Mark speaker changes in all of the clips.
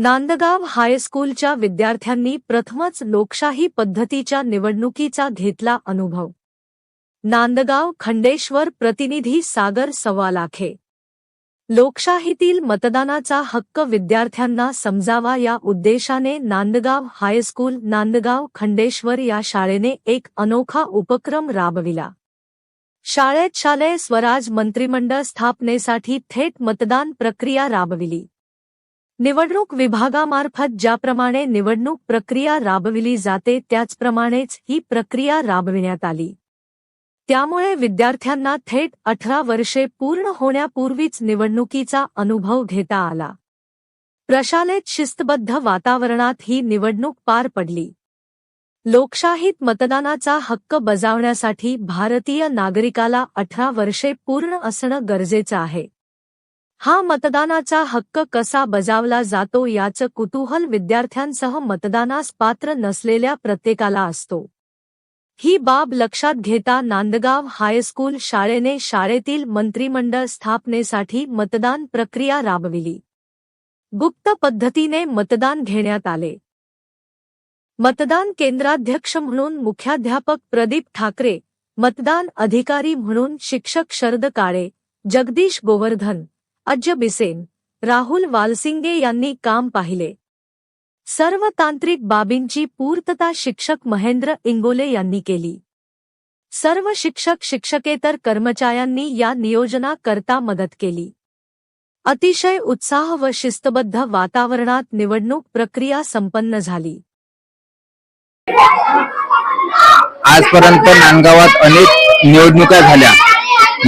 Speaker 1: नांदगाव हायस्कूलच्या विद्यार्थ्यांनी प्रथमच लोकशाही पद्धतीच्या निवडणुकीचा घेतला अनुभव. नांदगाव खंडेश्वर प्रतिनिधी सागर सवालाखे. लोकशाहीतील मतदानाचा हक्क विद्यार्थ्यांना समजावा या उद्देशाने नांदगाव हायस्कूल नांदगाव खंडेश्वर या शाळेने एक अनोखा उपक्रम राबविला. शाळेत शालेय स्वराज मंत्रिमंडळ स्थापनेसाठी थेट मतदान प्रक्रिया राबविली. निवडणूक विभागामार्फत ज्याप्रमाणे निवडणूक प्रक्रिया राबविली जाते त्याचप्रमाणेच ही प्रक्रिया राबविण्यात आली. त्यामुळे विद्यार्थ्यांना थेट अठरा वर्षे पूर्ण होण्यापूर्वीच निवडणुकीचा अनुभव घेता आला. प्रशालेत शिस्तबद्ध वातावरणात ही निवडणूक पार पडली. लोकशाहीत मतदानाचा हक्क बजावण्यासाठी भारतीय नागरिकाला अठरा वर्षे पूर्ण असणं गरजेचं आहे. हा मतदानाचा हक्क कसा बजावला जातो याचं कुतूहल विद्यार्थ्यांसह मतदानास पात्र नसलेल्या प्रत्येकाला असतो. ही बाब लक्षात घेता नांदगाव हायस्कूल शाळेने शाळेतील मंत्रिमंडळ स्थापनेसाठी मतदान प्रक्रिया राबविली. गुप्त पद्धतीने मतदान घेण्यात आले. मतदान केंद्राध्यक्ष म्हणून मुख्याध्यापक प्रदीप ठाकरे मतदान अधिकारी म्हणून शिक्षक शरद काळे जगदीश गोवर्धन अज्ज बिसेन राहुल वालसिंगे यांनी काम पाहिले. सर्व तांत्रिक बाबींची पूर्तता शिक्षक महेंद्र इंगोले यांनी केली. सर्व शिक्षक शिक्षकेतर कर्मचाऱ्यांनी या नियोजनाकरता मदत केली. अतिशय उत्साह व शिस्तबद्ध वातावरणात निवडणूक प्रक्रिया संपन्न झाली.
Speaker 2: आजपर्यंत नांदगावात अनेक निवडणुका झाल्या.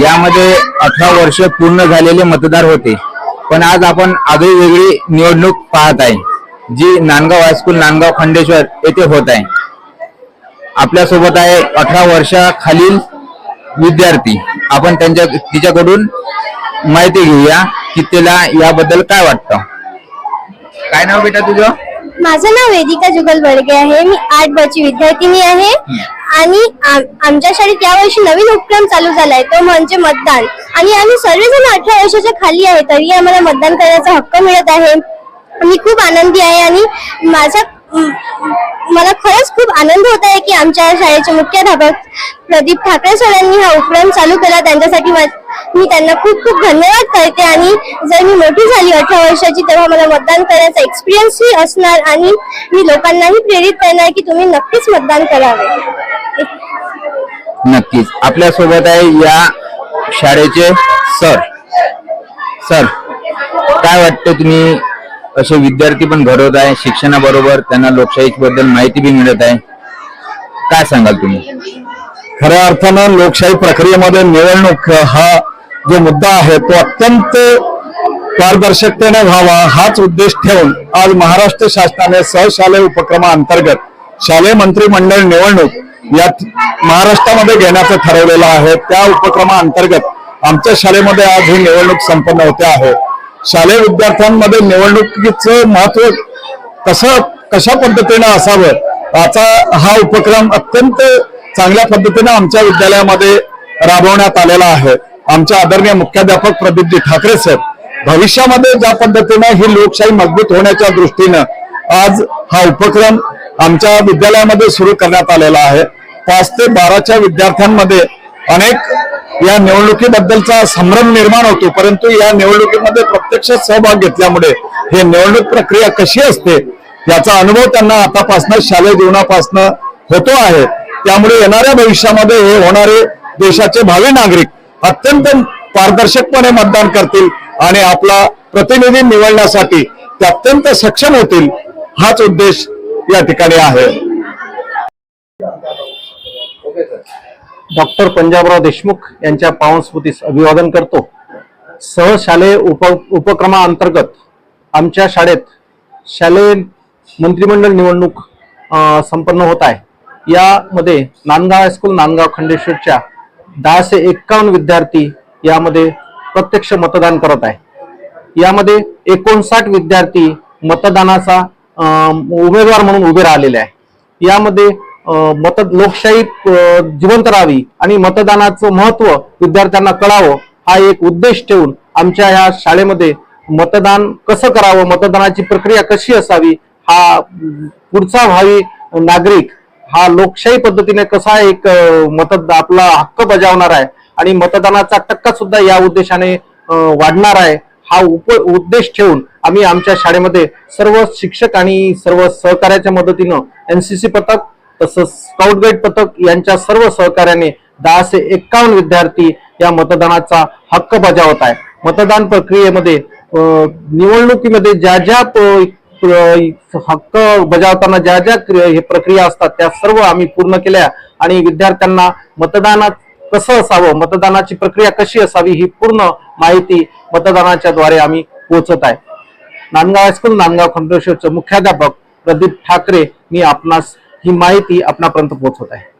Speaker 2: यामध्ये अठरा वर्ष पूर्ण झालेले मतदार होते. पण आज आपण आगळी वेगळी निवडणूक पाहत आहे जी नांदगाव हायस्कूल नांदगाव खंडेश्वर येथे होत आहे. आपल्यासोबत आहे अठरा वर्षाखालील विद्यार्थी. आपण त्यांच्या तिच्याकडून माहिती घेऊया की तिला याबद्दल काय वाटतं. काय नाव बेटा तुझं?
Speaker 3: माझं नाव वेदिका जुगल बडगे आहे. मी आठ बची विद्यार्थिनी आहे. आणि आम- आमच्या शाळेत यावर्षी नवीन उपक्रम चालू झालाय. तो म्हणजे मतदान. आणि आम्ही सर्वजण अठरा वर्षाच्या खाली आहे तरी आम्हाला मतदान करण्याचा हक्क मिळत आहे. मी खूप आनंदी आहे आणि माझा मला खरंच खूप आनंद होत आहे की आमच्या शाळेचे मुख्याध्यापक प्रदीप ठाकरे सरांनी हा उपक्रम चालू केला. त्यांच्यासाठी मा- मी त्यांना खूप खूप धन्यवाद करते आणि जर मी मोठी झाली अठरा वर्षाची तेव्हा मला मतदान करण्याचा एक्सपिरियन्सही असणार आणि मी लोकांनाही प्रेरित करणार की तुम्ही नक्कीच मतदान करावे.
Speaker 2: नक्कीच. आपल्यासोबत आहे या शाळेचे सर. सर काय वाटतं तुम्ही? असे विद्यार्थी पण घडवत आहे शिक्षणाबरोबर त्यांना लोकशाही बद्दल माहिती बी मिळत आहे. काय सांगाल तुम्ही?
Speaker 4: खऱ्या अर्थानं लोकशाही प्रक्रियेमध्ये निवडणूक हा जो मुद्दा आहे तो अत्यंत पारदर्शकतेने व्हावा हाच उद्देश ठेवून आज महाराष्ट्र शासनाने सहशालेय उपक्रमाअंतर्गत शालेय मंत्रिमंडळ निवडणूक यात महाराष्ट्रामध्ये घेण्याचं ठरवलेलं आहे. त्या उपक्रमाअंतर्गत आमच्या शाळेमध्ये आज ही निवडणूक संपन्न होते आहे. शालेय विद्यार्थ्यांमध्ये निवडणुकीचं महत्त्व कसं कशा पद्धतीनं असावं याचा हा उपक्रम अत्यंत चांगल्या पद्धतीनं आमच्या विद्यालयामध्ये राबवण्यात आलेला आहे. आमच्या आदरणीय मुख्याध्यापक प्रदीपजी ठाकरे सर भविष्यामध्ये ज्या पद्धतीने ही लोकशाही मजबूत होण्याच्या दृष्टीनं आज हा उपक्रम आमच्या विद्यालयामध्ये सुरू करण्यात आलेला आहे. पाच ते बाराच्या विद्यार्थ्यांमध्ये अनेक या निवडणुकीबद्दलचा संभ्रम निर्माण होतो परंतु या निवडणुकीमध्ये प्रत्यक्ष सहभाग घेतल्यामुळे हे निवडणूक प्रक्रिया कशी असते याचा अनुभव त्यांना आतापासून शालेय जीवनापासून होतो आहे. त्यामुळे येणाऱ्या भविष्यामध्ये हे होणारे देशाचे भावी नागरिक अत्यंत पारदर्शकपणे मतदान करतील आणि आपला प्रतिनिधी निवडण्यासाठी ते अत्यंत सक्षम होतील हाच उद्देश या ठिकाणी आहे.
Speaker 5: डॉक्टर पंजाबराव देशमुख यांच्या पावनस्मृतीस अभिवादन करतो. सहशालेय उप उपक्रमाअंतर्गत आमच्या शाळेत शालेय मंत्रिमंडळ निवडणूक संपन्न होत आहे. यामध्ये नांदगाव हायस्कूल नांदगाव खंडेश्वरच्या दहाशे एक्कावन्न विद्यार्थी यामध्ये प्रत्यक्ष मतदान करत आहे. यामध्ये एकोणसाठ विद्यार्थी मतदानाचा उमेदवार म्हणून उभे राहिलेले आहे. यामध्ये मत लोकशाही जिवंत राहावी आणि मतदानाचं महत्त्व विद्यार्थ्यांना कळावं हा एक उद्देश ठेवून आमच्या ह्या शाळेमध्ये मतदान कसं करावं मतदानाची प्रक्रिया कशी असावी हा पुढचा भावी नागरिक हा लोकशाही पद्धतीने कसा एक मतद आपला हक्क बजावणार आहे आणि मतदानाचा टक्का सुद्धा या उद्देशाने वाढणार आहे हा उप उद्देश ठेवून आम्ही आमच्या शाळेमध्ये सर्व शिक्षक आणि सर्व सहकार्याच्या मदतीनं एनसीसी पथक तसंच स्काउट गाईड पथक यांच्या सर्व सहकार्याने दहा ते एक्कावन्न विद्यार्थी या मतदानाचा हक्क बजावत आहे. मतदान प्रक्रियेमध्ये निवडणुकीमध्ये ज्या ज्या हक्क बजावताना ज्या ज्या हे प्रक्रिया असतात त्या सर्व आम्ही पूर्ण केल्या आणि विद्यार्थ्यांना मतदानात कसं असावं मतदानाची प्रक्रिया कशी असावी ही पूर्ण माहिती मतदानाच्या द्वारे आम्ही पोहोचत आहे. नांदगाव हायस्कूल नांदगाव खंडेश्वरचे मुख्याध्यापक प्रदीप ठाकरे मी आपणास ही माहिती आपणापर्यंत पोहोचवत आहे.